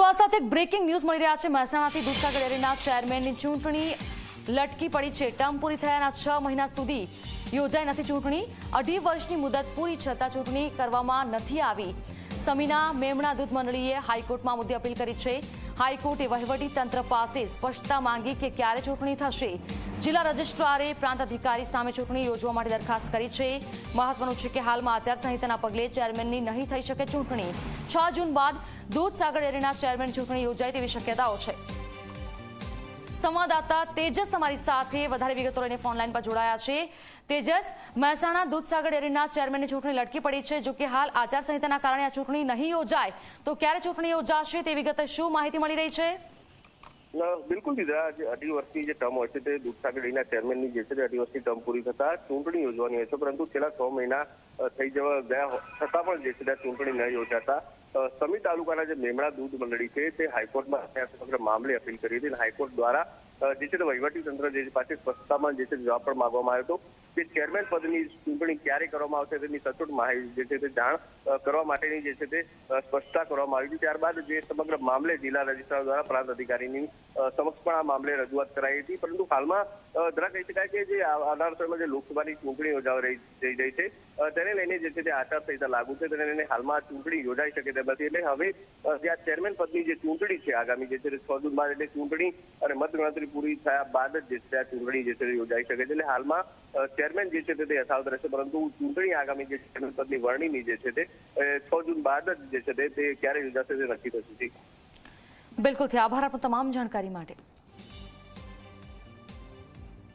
તો આ સાથે બ્રેકિંગ ન્યૂઝ મળી રહ્યા છે. મહેસાણાથી દૂધસાગર ડેરીના ચેરમેનની ચૂંટણી લટકી પડી છે. ટર્મ પૂરી થયાના છ મહિના સુધી યોજાઈ નથી ચૂંટણી. અઢી વર્ષની મુદત પૂરી છતાં ચૂંટણી કરવામાં નથી આવી. સમીના મેમણા દૂધ મંડળીએ હાઈકોર્ટમાં મુદ્દે અપીલ કરી છે. હાઈકોર્ટે વહીવટી તંત્ર પાસે સ્પષ્ટતા માંગી કે ક્યારે ચૂંટણી થશે? જિલ્લા રજિસ્ટ્રારે પ્રાંત અધિકારી સામે ચૂંટણી યોજવા માટે દરખાસ્ત કરી છે. મહત્વનું છે કે હાલમાં આચારસંહિતાના પગલે ચેરમેનની નહીં થઈ શકે ચૂંટણી. છ જૂન બાદ દૂધસાગર ડેરીના ચેરમેન ચૂંટણી યોજાય તેવી શક્યતાઓ છે. સંવાદદાતા તેજસ અમારી સાથે વધારે વિગતો લઈને ફોનલાઈન પર જોડાયા છે. તેજસ, મહેસાણા દૂધસાગર ડેરીના ચેરમેનની ચૂંટણી લટકી પડી છે. જો કે હાલ આચારસંહિતાના કારણે આ ચૂંટણી નહીં યોજાય, તો ક્યારે ચૂંટણી યોજાશે તે વિગતે શું માહિતી મળી રહી છે? બિલકુલ દીધા જે અઢી વર્ષની જે ટર્મ હોય છે તે દૂધસાગર ડેરીના ચેરમેનની જે છે તે અઢી વર્ષની ટર્મ પૂરી થતા ચૂંટણી યોજવાની હોય છે. પરંતુ છેલ્લા છ મહિના થઈ જવા ગયા છતાં પણ જે છે ચૂંટણી ન યોજાતા. સમી તાલુકાના જે મેમણા દૂધ મંડળી છે, તે હાઈકોર્ટમાં સમગ્ર મામલે અપીલ કરી હતી અને હાઈકોર્ટ દ્વારા જે છે તે વહીવટી તંત્ર જે પાસે સ્પષ્ટતામાં જે છે જવાબ પણ માંગવામાં આવ્યો હતો. કે ચેરમેન પદની ચૂંટણી ક્યારે કરવામાં આવશે તેની સચોટ માહિતી જે છે તે જાણ કરવા માટેની જે છે તે સ્પષ્ટતા કરવામાં આવી હતી. ત્યારબાદ જે સમગ્ર મામલે જિલ્લા રજિસ્ટ્રાર દ્વારા પ્રાંત અધિકારીની સમક્ષ પણ આ મામલે રજૂઆત કરાઈ હતી. પરંતુ હાલમાં જરા કહી શકાય કે જે આધાર સમયમાં જે લોકસભાની ચૂંટણી રહી જઈ રહી છે તેને લઈને જે છે તે આચારસંહિતા લાગુ છે. તેને લઈને હાલમાં ચૂંટણી યોજાઈ શકે તે નથી એટલે હવે જે આ ચેરમેન પદની જે ચૂંટણી છે, આગામી જે છે છ જૂન બાદ એટલે ચૂંટણી અને મતગણતરી પૂરી થયા બાદ જ જે ચૂંટણી જે છે યોજાઈ શકે છે. એટલે હાલમાં ચેરમેન જે છે તે યથાવત રહેશે, પરંતુ ચૂંટણી આગામી જે ચેરમેન પદની વરણીની જે છે તે છ જૂન બાદ જ જે છે તે ક્યારે યોજાશે તે નક્કી થશે. બિલકુલ આભાર આપનો તમામ જાણકારી માટે.